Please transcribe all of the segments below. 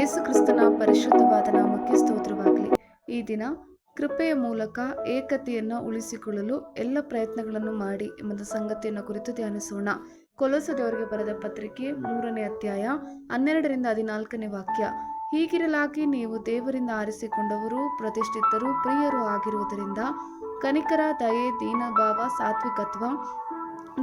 ಏಸು ಕ್ರಿಸ್ತನ ಪರಿಶುದ್ಧವಾದ ನಾಮಕ್ಕೆ ಸ್ತೋತ್ರವಾಗಲಿ. ಈ ದಿನ ಕೃಪೆಯ ಮೂಲಕ ಏಕತೆಯನ್ನು ಉಳಿಸಿಕೊಳ್ಳಲು ಎಲ್ಲ ಪ್ರಯತ್ನಗಳನ್ನು ಮಾಡಿ ಎಂಬ ಸಂಗತಿಯನ್ನು ಕುರಿತು ಧ್ಯಾನಿಸೋಣ. ಕೊಲಸದವರಿಗೆ ಬರೆದ ಪತ್ರಿಕೆ ಮೂರನೇ ಅಧ್ಯಾಯ ಹನ್ನೆರಡರಿಂದ ಹದಿನಾಲ್ಕನೇ ವಾಕ್ಯ. ಹೀಗಿರಲಾಗಿ ನೀವು ದೇವರಿಂದ ಆರಿಸಿಕೊಂಡವರು, ಪ್ರತಿಷ್ಠಿತರು, ಪ್ರಿಯರು ಆಗಿರುವುದರಿಂದ ಕನಿಕರ, ದಯೆ, ದೀನಭಾವ, ಸಾತ್ವಿಕತ್ವ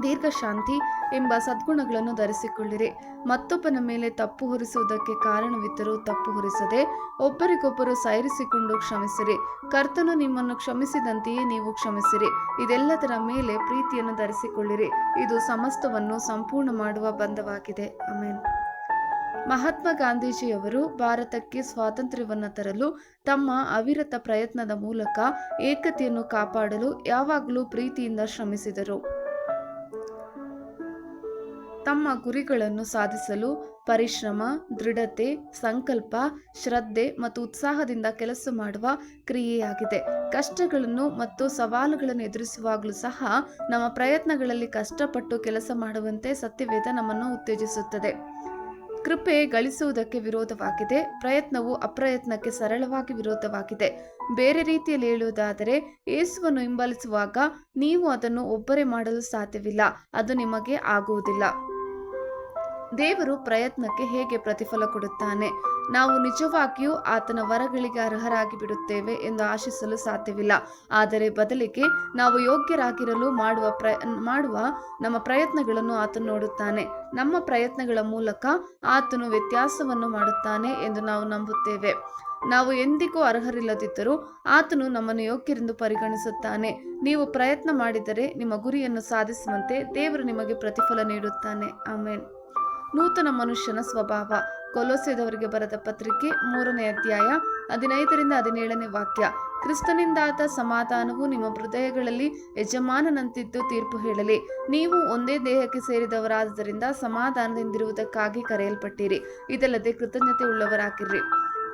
ದೀರ್ಘಶಾಂತಿ ಎಂಬ ಸದ್ಗುಣಗಳನ್ನು ಧರಿಸಿಕೊಳ್ಳಿರಿ. ಮತ್ತೊಬ್ಬನ ಮೇಲೆ ತಪ್ಪು ಹೊರಿಸುವುದಕ್ಕೆ ಕಾರಣವಿದ್ದರೂ ತಪ್ಪು ಹೊರಿಸದೆ ಒಬ್ಬರಿಗೊಬ್ಬರು ಸೈರಿಸಿಕೊಂಡು ಕ್ಷಮಿಸಿರಿ. ಕರ್ತನು ನಿಮ್ಮನ್ನು ಕ್ಷಮಿಸಿದಂತೆಯೇ ನೀವು ಕ್ಷಮಿಸಿರಿ. ಇದೆಲ್ಲದರ ಮೇಲೆ ಪ್ರೀತಿಯನ್ನು ಧರಿಸಿಕೊಳ್ಳಿರಿ. ಇದು ಸಮಸ್ತವನ್ನು ಸಂಪೂರ್ಣ ಮಾಡುವ ಬಂಧವಾಗಿದೆ. ಆಮೇಲೆ ಮಹಾತ್ಮ ಗಾಂಧೀಜಿಯವರು ಭಾರತಕ್ಕೆ ಸ್ವಾತಂತ್ರ್ಯವನ್ನು ತರಲು ತಮ್ಮ ಅವಿರತ ಪ್ರಯತ್ನದ ಮೂಲಕ ಏಕತೆಯನ್ನು ಕಾಪಾಡಲು ಯಾವಾಗಲೂ ಪ್ರೀತಿಯಿಂದ ಶ್ರಮಿಸಿದರು. ತಮ್ಮ ಗುರಿಗಳನ್ನು ಸಾಧಿಸಲು ಪರಿಶ್ರಮ, ದೃಢತೆ, ಸಂಕಲ್ಪ, ಶ್ರದ್ಧೆ ಮತ್ತು ಉತ್ಸಾಹದಿಂದ ಕೆಲಸ ಮಾಡುವ ಕ್ರಿಯೆಯಾಗಿದೆ. ಕಷ್ಟಗಳನ್ನು ಮತ್ತು ಸವಾಲುಗಳನ್ನು ಎದುರಿಸುವಾಗಲೂ ಸಹ ನಮ್ಮ ಪ್ರಯತ್ನಗಳಲ್ಲಿ ಕಷ್ಟಪಟ್ಟು ಕೆಲಸ ಮಾಡುವಂತೆ ಸತ್ಯವೇದ ನಮ್ಮನ್ನು ಉತ್ತೇಜಿಸುತ್ತದೆ. ಕೃಪೆ ಗಳಿಸುವುದಕ್ಕೆ ವಿರೋಧವಾಗಿದೆ. ಪ್ರಯತ್ನವು ಅಪ್ರಯತ್ನಕ್ಕೆ ಸರಳವಾಗಿ ವಿರೋಧವಾಗಿದೆ. ಬೇರೆ ರೀತಿಯಲ್ಲಿ ಹೇಳುವುದಾದರೆ, ಯೇಸುವನ್ನು ಹಿಂಬಾಲಿಸುವಾಗ ನೀವು ಅದನ್ನು ಒಬ್ಬರೇ ಮಾಡಲು ಸಾಧ್ಯವಿಲ್ಲ. ಅದು ನಿಮಗೆ ಆಗುವುದಿಲ್ಲ. ದೇವರು ಪ್ರಯತ್ನಕ್ಕೆ ಹೇಗೆ ಪ್ರತಿಫಲ ಕೊಡುತ್ತಾನೆ? ನಾವು ನಿಜವಾಗಿಯೂ ಆತನ ವರಗಳಿಗೆ ಅರ್ಹರಾಗಿ ಬಿಡುತ್ತೇವೆ ಎಂದು ಆಶಿಸಲು ಸಾಧ್ಯವಿಲ್ಲ. ಆದರೆ ಬದಲಿಗೆ ನಾವು ಯೋಗ್ಯರಾಗಿರಲು ಮಾಡುವ ಪ್ರ ಮಾಡುವ ನಮ್ಮ ಪ್ರಯತ್ನಗಳನ್ನು ಆತನು ನೋಡುತ್ತಾನೆ. ನಮ್ಮ ಪ್ರಯತ್ನಗಳ ಮೂಲಕ ಆತನು ವ್ಯತ್ಯಾಸವನ್ನು ಮಾಡುತ್ತಾನೆ ಎಂದು ನಾವು ನಂಬುತ್ತೇವೆ. ನಾವು ಎಂದಿಗೂ ಅರ್ಹರಿಲ್ಲದಿದ್ದರೂ ಆತನು ನಮ್ಮನ್ನು ಯೋಗ್ಯರೆಂದು ಪರಿಗಣಿಸುತ್ತಾನೆ. ನೀವು ಪ್ರಯತ್ನ ಮಾಡಿದರೆ ನಿಮ್ಮ ಗುರಿಯನ್ನು ಸಾಧಿಸುವಂತೆ ದೇವರು ನಿಮಗೆ ಪ್ರತಿಫಲ ನೀಡುತ್ತಾನೆ. ಆಮೇನ್. ನೂತನ ಮನುಷ್ಯನ ಸ್ವಭಾವ. ಕೊಲೋಸೆದವರಿಗೆ ಬರೆದ ಪತ್ರಿಕೆ ಮೂರನೇ ಅಧ್ಯಾಯ ಹದಿನೈದರಿಂದ ಹದಿನೇಳನೇ ವಾಕ್ಯ. ಕ್ರಿಸ್ತನಿಂದಾದ ಸಮಾಧಾನವು ನಿಮ್ಮ ಹೃದಯಗಳಲ್ಲಿ ಯಜಮಾನನಂತಿದ್ದು ತೀರ್ಪು ಹೇಳಲಿ. ನೀವು ಒಂದೇ ದೇಹಕ್ಕೆ ಸೇರಿದವರಾದ್ದರಿಂದ ಸಮಾಧಾನದಿಂದಿರುವುದಕ್ಕಾಗಿ ಕರೆಯಲ್ಪಟ್ಟಿರಿ. ಇದಲ್ಲದೆ ಕೃತಜ್ಞತೆ ಉಳ್ಳವರಾಗಿರ್ರಿ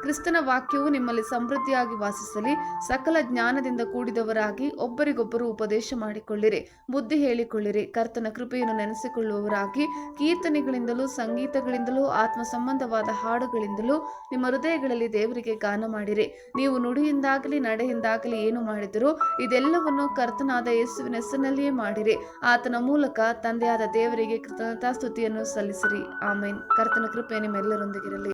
ಕ್ರಿಸ್ತನ ವಾಕ್ಯವು ನಿಮ್ಮಲ್ಲಿ ಸಮೃದ್ಧಿಯಾಗಿ ವಾಸಿಸಲಿ, ಸಕಲ ಜ್ಞಾನದಿಂದ ಕೂಡಿದವರಾಗಿ ಒಬ್ಬರಿಗೊಬ್ಬರು ಉಪದೇಶ ಮಾಡಿಕೊಳ್ಳಿರಿ. ಬುದ್ಧಿ ಹೇಳಿಕೊಳ್ಳಿರಿ. ಕರ್ತನ ಕೃಪೆಯನ್ನು ನೆನೆಸಿಕೊಳ್ಳುವವರಾಗಿ, ಕೀರ್ತನೆಗಳಿಂದಲೂ, ಸಂಗೀತಗಳಿಂದಲೂ ಆತ್ಮ ಸಂಬಂಧವಾದ ಹಾಡುಗಳಿಂದಲೂ ನಿಮ್ಮ ಹೃದಯಗಳಲ್ಲಿ ದೇವರಿಗೆ ಗಾನ ಮಾಡಿರಿ. ನೀವು ನುಡಿಯಿಂದಾಗಲಿ, ನಡೆಯಿಂದಾಗಲಿ ಏನು ಮಾಡಿದರೂ ಇದೆಲ್ಲವನ್ನು ಕರ್ತನಾದ ಯೇಸುವಿನ ಹೆಸರಿನಲ್ಲಿಯೇ ಮಾಡಿರಿ. ಆತನ ಮೂಲಕ ತಂದೆಯಾದ ದೇವರಿಗೆ ಕೃತಜ್ಞತಾ ಸ್ತುತಿಯನ್ನು ಸಲ್ಲಿಸಿರಿ. ಆಮೇನ್. ಕರ್ತನ ಕೃಪೆ ನಿಮ್ಮೆಲ್ಲರೊಂದಿಗಿರಲಿ.